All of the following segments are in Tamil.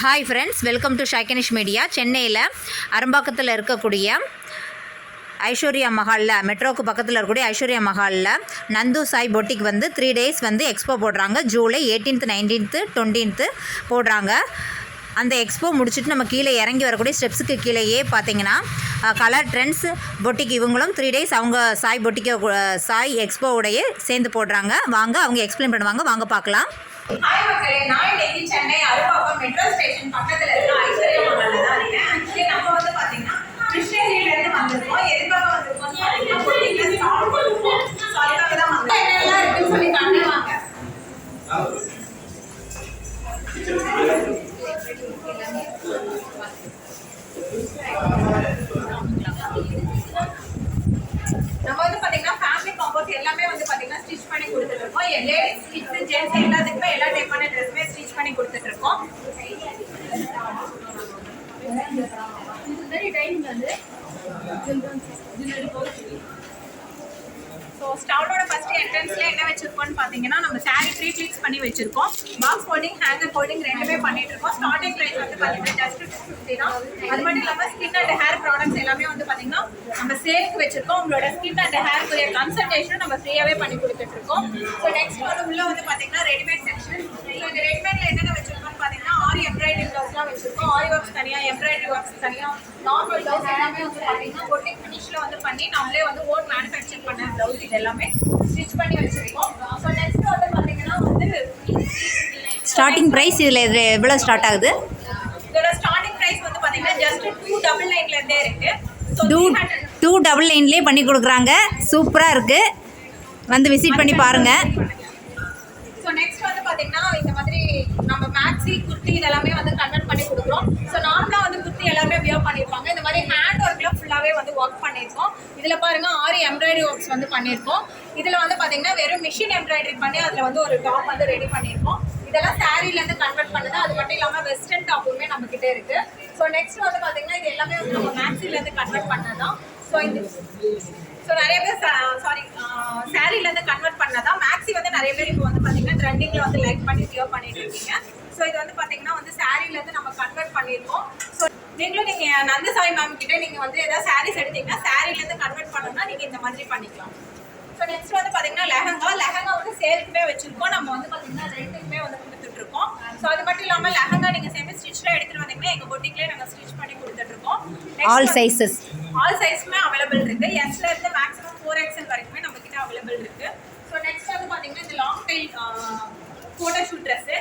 ஹாய் ஃப்ரெண்ட்ஸ் வெல்கம் டு ஷைக்கனிஷ் மீடியா சென்னையில் அரும்பாக்கத்தில் இருக்கக்கூடிய ஐஸ்வர்யா மஹாலில் மெட்ரோக்கு பக்கத்தில் இருக்கக்கூடிய ஐஸ்வர்யா மஹாலில் நந்து சாய் பொட்டிக் வந்து த்ரீ டேஸ் வந்து எக்ஸ்போ போடுறாங்க. ஜூலை எயிட்டீன்த் நைன்டீன்த்து டுவெண்ட்டீன்த்து போடுறாங்க. அந்த எக்ஸ்போ முடிச்சுட்டு நம்ம கீழே இறங்கி வரக்கூடிய ஸ்டெப்ஸுக்கு கீழேயே பார்த்தீங்கன்னா கலர் ட்ரெண்ட்ஸ் பொட்டிக் இவங்களும் த்ரீ டேஸ் அவங்க சாய் பொட்டிக்கை சாய் எக்ஸ்போவுடைய சேர்ந்து போடுறாங்க. வாங்க அவங்க எக்ஸ்பிளைன் பண்ணுவாங்க. வாங்க பார்க்கலாம். ஹாய் மக்களே நான் இன்னைக்கு சென்னை அருவாக்கம் மெட்ரோ ஸ்டேஷன் பக்கத்துல இருக்க ஐஸ்வர்யா மகால்ல தான் இருக்கேன். ஆக்சுவலி நம்ம வந்து பாத்தீங்கன்னா கிருஷ்ணகிரியில இருந்து வந்திருக்கோம் எதுக்காக வந்திருக்கோம் பாத்தீங்கன்னா பொட்டிங்ல ஸ்டால் போட்டுருக்கோம் ஸோ அதுக்காக தான் வந்தோம் என்னெல்லாம் இருக்குன்னு சொல்லி காட்டுவாங்க நம்ம வந்து பாத்தீங்கன்னா ஃபேமிலி காம்போஸ் எல்லாமே வந்து பாத்தீங்கன்னா ஸ்டிச் பண்ணி கொடுத்துட்டு இருக்கோம் லேடிஸ் கிட்ஸ் ஜென்ட்ஸ் எல்லாத்துக்குமே எல்லா டைப்பான ட்ரெஸ்ஸுமே ஸ்டிச் பண்ணி கொடுத்துட்டு இருக்கோம் ஸோ ஸ்டாலோட ஃபர்ஸ்ட் என்ட்ரன்ஸ்ல என்ன வச்சிருக்கோம்னு பார்த்தீங்கன்னா நம்ம சாரி ப்ரீ ப்ளீட்ஸ் பண்ணி வச்சிருக்கோம். பாக்ஸ் ஹோல்டிங் ஹேங்கர் ஹோல்டிங் ரெண்டுமே பண்ணிட்டு இருக்கோம். ஸ்டார்டிங் ப்ரைஸ் வந்து பார்த்தீங்கன்னா ஜஸ்ட் டூ ஃபிஃப்டி தான். அது மட்டும் இல்லாமல் ஸ்கின் அண்ட் ஹேர் ப்ராடக்ட்ஸ் எல்லாமே வந்து பார்த்தீங்கன்னா நம்ம சேலுக்கு வச்சிருக்கோம். உங்களோட ஸ்கின் அண்ட் ஹேருக்குரிய கன்சல்டேஷன் நம்ம ஃப்ரீயாகவே பண்ணி கொடுத்துட்டு இருக்கோம். ஸோ நெக்ஸ்ட் வந்து உள்ள வந்து பார்த்தீங்கன்னா ரெடிமேட் செக்ஷன் ஸோ இந்த ரெடிமேட்ல என்னென்ன ஆரி எம்ப்ராய்டரி ப்ளவுஸ்லாம் வச்சிருக்கோம். ஆரி ஒர்க்ஸ் தனியாக எம்ப்ராய்டரி ஒர்க்ஸ் தனியாக நார்மல் ப்ளவுஸ் எல்லாமே வந்து பார்த்தீங்கன்னா ஒட்டிங் ஃபினிஷில் வந்து பண்ணி நம்மளே வந்து ஓன் மேனுஃபேக்சர் பண்ண ப்ளவுஸ் இது எல்லாமே ஸ்டிச் பண்ணி வச்சிருக்கோம். ஸோ நெக்ஸ்ட் வந்து பார்த்தீங்கன்னா வந்து ஸ்டார்டிங் ப்ரைஸ் இதில் எவ்வளோ ஸ்டார்ட் ஆகுது? இதோட ஸ்டார்டிங் பிரைஸ் வந்து பார்த்தீங்கன்னா ஜஸ்ட் டூ டபுள் நைன்ல இருந்தே இருக்கு. ஸோ டூ டூ டபுள் லைன்லேயே பண்ணி கொடுக்குறாங்க. சூப்பராக இருக்குது வந்து விசிட் பண்ணி பாருங்கள் ஸோ நெக்ஸ்ட் வந்து பார்த்தீங்கன்னா இந்த மாதிரி நம்ம மேக்ஸி குர்த்தி இதெல்லாமே வந்து கன்வெர்ட் பண்ணி கொடுக்குறோம். ஸோ நார்மலாக வந்து குர்த்தி எல்லாமே வியர் பண்ணியிருப்பாங்க. இந்த மாதிரி ஹேண்ட் ஒர்க்கில் ஃபுல்லாகவே வந்து ஒர்க் பண்ணியிருக்கோம். இதில் பாருங்கள் ஆறு எம்ப்ராய்டரி ஒர்க்ஸ் வந்து பண்ணியிருக்கோம். இதில் வந்து பார்த்தீங்கன்னா வெறும் மிஷின் எம்ப்ராய்டரி பண்ணி அதில் வந்து ஒரு டாப் வந்து ரெடி பண்ணியிருக்கோம். இதெல்லாம் சாரீலேருந்து கன்வெர்ட் பண்ணுது. அது மட்டும் இல்லாமல் வெஸ்டர்ன் டாப்புமே நம்ம கிட்டே இருக்கு. ஸோ நெக்ஸ்ட் வந்து பார்த்தீங்கன்னா இது எல்லாமே வந்து நம்ம மேக்ஸிலேருந்து கன்வெர்ட் பண்ணதான் ஸோ இந்த ஸோ நிறைய பேர் சாரி சாரீலேருந்து கன்வெர்ட் பண்ணதான் மேக்ஸி வந்து நிறைய பேர் இப்போ வந்து பார்த்தீங்கன்னா ட்ரெண்டிங்கில் வந்து லைக் பண்ணி வியர் பண்ணிட்டு இருக்கீங்க. ஸோ இது வந்து பார்த்தீங்கன்னா வந்து சாரீலேருந்து நம்ம கன்வெர்ட் பண்ணியிருக்கோம் ஸோ நீங்களும் நீங்கள் நந்த சாய் மேம் கிட்ட நீங்கள் வந்து ஏதாவது சாரீஸ் எடுத்தீங்கன்னா சாரீலேருந்து கன்வெர்ட் பண்ணணும்னா நீங்கள் இந்த மாதிரி பண்ணிக்கலாம். ஸோ நெக்ஸ்ட் வந்து பார்த்தீங்கன்னா லெஹங்கா. லெஹங்கா வந்து சேல்க்குமே வச்சிருக்கோம். நம்ம வந்து பார்த்தீங்கன்னா ரெண்டுக்குமே வந்து கொடுத்துட்டு இருக்கோம் ஸோ அது மட்டும் இல்லாமல் லெஹங்கா நீங்கள் சேமி ஸ்டிச்சில் எடுத்துகிட்டு வந்தீங்கன்னா எங்கள் பொட்டிக்லேயே நாங்கள் ஸ்டிச் பண்ணி கொடுத்துட்டு இருக்கோம் ஆல் சைஸஸ் ஆல் சைஸ்மே அவைலபிள் இருக்கு. எஸ்ல இருந்து மேக்ஸிமம் ஃபோர் எக்ஸல் வரைக்குமே நம்ம கிட்ட அவைலபிள் இருக்கு. ஸோ நெக்ஸ்ட் வந்து பார்த்தீங்கன்னா இந்த long tail photo shoot dress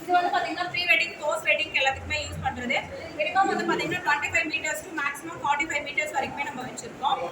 இது வந்து பார்த்தீங்கன்னா ப்ரீ வெட்டிங் போஸ்ட் வெட்டிங் எல்லாத்துக்குமே யூஸ் பண்ணுறது மினிமம் வந்து பார்த்தீங்கன்னா twenty five metres to maximum forty five metres வரைக்குமே நம்ம வச்சிருக்கோம்.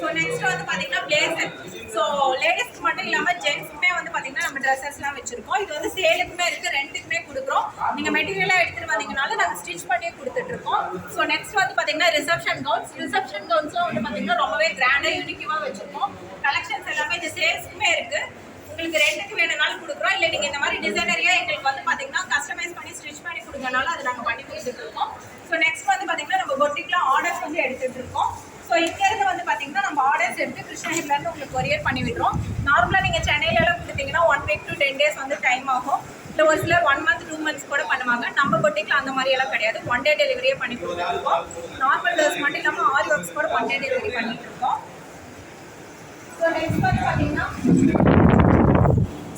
ஸோ நெக்ஸ்ட் வந்து பார்த்தீங்கன்னா பிளேசர் ஸோ லேடிஸ்க்கு மட்டும் இல்லாமல் ஜென்ட்ஸ்க்குமே வந்து பார்த்தீங்கன்னா நம்ம ட்ரெஸ்ஸஸ்லாம் வச்சிருக்கோம். இது வந்து சேலுக்குமே இருக்குது ரெண்டுக்குமே கொடுக்குறோம். நீங்கள் மெட்டீரியலாக எடுத்துகிட்டு வந்தீங்கனாலும் நாங்கள் ஸ்டிச் பண்ணி கொடுத்துட்ருக்கோம் ஸோ நெக்ஸ்ட் வந்து பார்த்தீங்கன்னா ரிசப்ஷன் கவுன்ஸ் ரிசப்ஷன் கவுன்ஸ்லாம் வந்து பார்த்தீங்கன்னா ரொம்பவே கிராண்டாக யூனிக்கிவாக வச்சுருக்கோம். கலெக்ஷன்ஸ் எல்லாமே இது சேல்ஸுக்குமே இருக்குது உங்களுக்கு ரெண்டுக்கு வேணும்னாலும் கொடுக்குறோம். இல்லை நீங்கள் இந்த மாதிரி டிசைனரியாக எங்களுக்கு வந்து பார்த்தீங்கன்னா கஸ்டமைஸ் பண்ணி ஸ்டிச் பண்ணி கொடுக்கறனால அதை நாங்கள் பண்ணி கொடுத்துட்ருக்கோம் ஸோ நெக்ஸ்ட் வந்து பார்த்தீங்கன்னா நம்ம பொட்டிக்லாம் ஆர்டர்ஸ் வந்து எடுத்துகிட்டு இருக்கோம். ஸோ இங்கேருந்து வந்து பார்த்தீங்கன்னா நம்ம ஆர்டர்ஸ் எடுத்து கிருஷ்ணகிரிலேருந்து உங்களுக்கு கொரியர் பண்ணி விடுறோம். நார்மலாக நீங்கள் சென்னையிலலாம் கொடுத்தீங்கன்னா one week to ten days வந்து டைம் ஆகும். இல்லை ஒரு சிலர் ஒன் மந்த் டூ மந்த்ஸ் கூட பண்ணுவாங்க. நம்ம பொட்டிக்கில் அந்த மாதிரியெல்லாம் கிடையாது. ஒன் டே டெலிவரியே பண்ணி கொடுத்துருக்கோம். நார்மல் ட்ரெஸ் மட்டும் இல்லாமல் ஆரி ஒர்க்ஸ் கூட ஒன் டே டெலிவரி பண்ணிட்டு இருக்கோம். ஸோ நெக்ஸ்ட் வந்து பார்த்தீங்கன்னா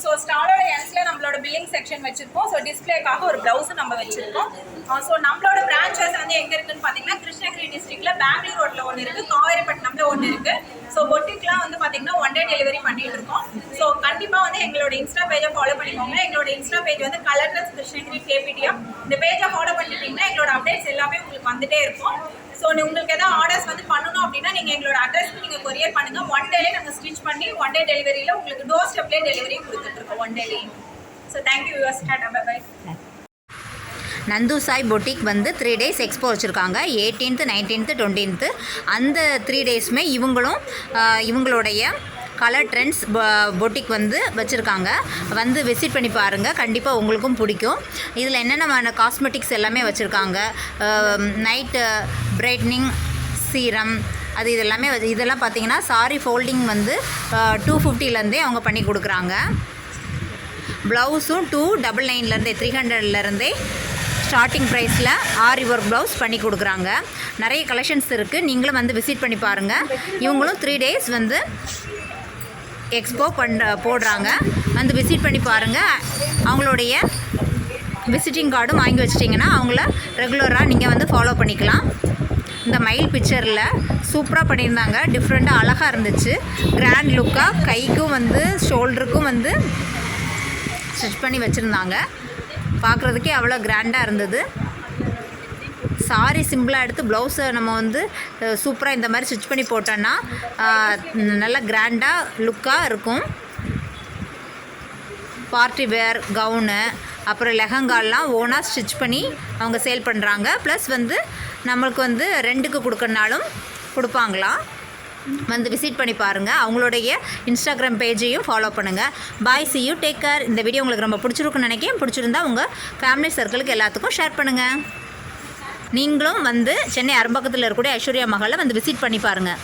ஸோ ஸ்டாலோட எண்ட்ஸில் நம்மளோட பில்லிங் செக்ஷன் வச்சுருக்கோம். ஸோ டிஸ்பிளேக்காக ஒரு ப்ளவுஸ் நம்ம வச்சுருக்கோம். ஸோ நம்மளோட பிரான்ச்சஸ் வந்து எங்கே இருக்குன்னு பார்த்தீங்கன்னா கிருஷ்ணகிரி டிஸ்ட்ரிக்ட்ல பெங்களூர் ரோட்டில் ஒன்று இருக்கு காவேரிப்பட்டினம்ல ஒன்று இருக்கு. ஸோ பொட்டிக்லாம் வந்து பார்த்தீங்கன்னா ஒன் டே டெலிவரி பண்ணிட்டு இருக்கோம். ஸோ கண்டிப்பாக வந்து எங்களோட இன்ஸ்டா பேஜை ஃபாலோ பண்ணிக்கோங்க. எங்களோட இன்ஸ்டா பேஜ் வந்து கலர்லெஸ் கிருஷ்ணகிரி கேபிடிஎம் இந்த பேஜை ஃபாலோ பண்ணிட்டீங்கன்னா எங்களோட அப்டேட்ஸ் எல்லாமே உங்களுக்கு வந்துட்டே இருக்கும். ஸோ உங்களுக்கு எதாவது ஆர்டர்ஸ் வந்து பண்ணணும் அப்படின்னா நீங்கள் எங்களோட அட்ரஸ்க்கு நீங்கள் கொரியர் பண்ணுங்கள் ஒன் டேலே நாங்கள் ஸ்டிச் பண்ணி ஒன் டே டெலிவரியில் உங்களுக்கு டோர் ஸ்டெப்லேயே டெலிவரி கொடுத்துட்ருக்கோம் one டேலேயும் so thank you tata bye Nandu Sai boutique வந்து த்ரீ டேஸ் எக்ஸ்போ வச்சுருக்காங்க. எயிட்டீன்த்து நைன்டீன்த்து டுவெண்ட்டீன்த்து அந்த த்ரீ டேஸுமே இவங்களும் இவங்களுடைய கலர் ட்ரெண்ட்ஸ் பொட்டிக் வந்து வச்சுருக்காங்க. வந்து விசிட் பண்ணி பாருங்கள் கண்டிப்பாக உங்களுக்கும் பிடிக்கும். இதில் என்னென்ன காஸ்மெட்டிக்ஸ் எல்லாமே வச்சுருக்காங்க? நைட்டு பிரைட்னிங் சீரம் அது இதெல்லாமே வச்சு- இதெல்லாம் பார்த்தீங்கன்னா சாரி ஃபோல்டிங் வந்து டூ ஃபிஃப்டிலேருந்தே அவங்க பண்ணி கொடுக்குறாங்க. ப்ளவுஸும் டூ டபுள் நைன்லேருந்தே த்ரீ ஹண்ட்ரட்லேருந்தே ஸ்டார்டிங் ப்ரைஸில் ஆரி ஒர்க் ப்ளவுஸ் பண்ணி கொடுக்குறாங்க. நிறைய கலெக்ஷன்ஸ் இருக்குது நீங்களும் வந்து விசிட் பண்ணி பாருங்கள் இவங்களும் த்ரீ டேஸ் வந்து எக்ஸ்போ பண்ண போடுறாங்க. வந்து விசிட் பண்ணி பாருங்கள் அவங்களுடைய விசிட்டிங் கார்டும் வாங்கி வச்சிட்டிங்கன்னா அவங்கள ரெகுலராக நீங்கள் வந்து ஃபாலோ பண்ணிக்கலாம். இந்த மயில் பிக்சரில் சூப்பராக பண்ணியிருந்தாங்க. டிஃப்ரெண்ட்டாக அழகாக இருந்துச்சு. கிராண்ட் லுக்காக கைக்கும் வந்து ஷோல்டருக்கும் வந்து ஸ்டிச் பண்ணி வச்சுருந்தாங்க. பார்க்குறதுக்கே அவ்வளோ கிராண்டாக இருந்தது. சாரி சிம்பிளாக எடுத்து ப்ளவுஸை நம்ம வந்து சூப்பராக இந்த மாதிரி ஸ்டிச் பண்ணி போட்டோன்னா நல்லா கிராண்டாக லுக்காக இருக்கும். பார்ட்டி வேர் கவுனு அப்புறம் லெஹங்காலாம் ஓனாக ஸ்டிச் பண்ணி அவங்க சேல் பண்ணுறாங்க ப்ளஸ் வந்து நம்மளுக்கு வந்து ரெண்டுக்கு கொடுக்கறனாலும் கொடுப்பாங்களாம். வந்து விசிட் பண்ணி பாருங்கள் அவங்களுடைய இன்ஸ்டாகிராம் பேஜையும் ஃபாலோ பண்ணுங்கள் bye see you take care இந்த வீடியோ உங்களுக்கு ரொம்ப பிடிச்சிருக்குன்னு நினைக்கிறேன். பிடிச்சிருந்தா உங்கள் ஃபேமிலி சர்க்கிளுக்கு எல்லாத்துக்கும் ஷேர் பண்ணுங்கள் நீங்களும் வந்து சென்னை அரும்பக்கத்தில் இருக்கக்கூடிய ஐஸ்வர்யா மகளை வந்து விசிட் பண்ணி பாருங்கள்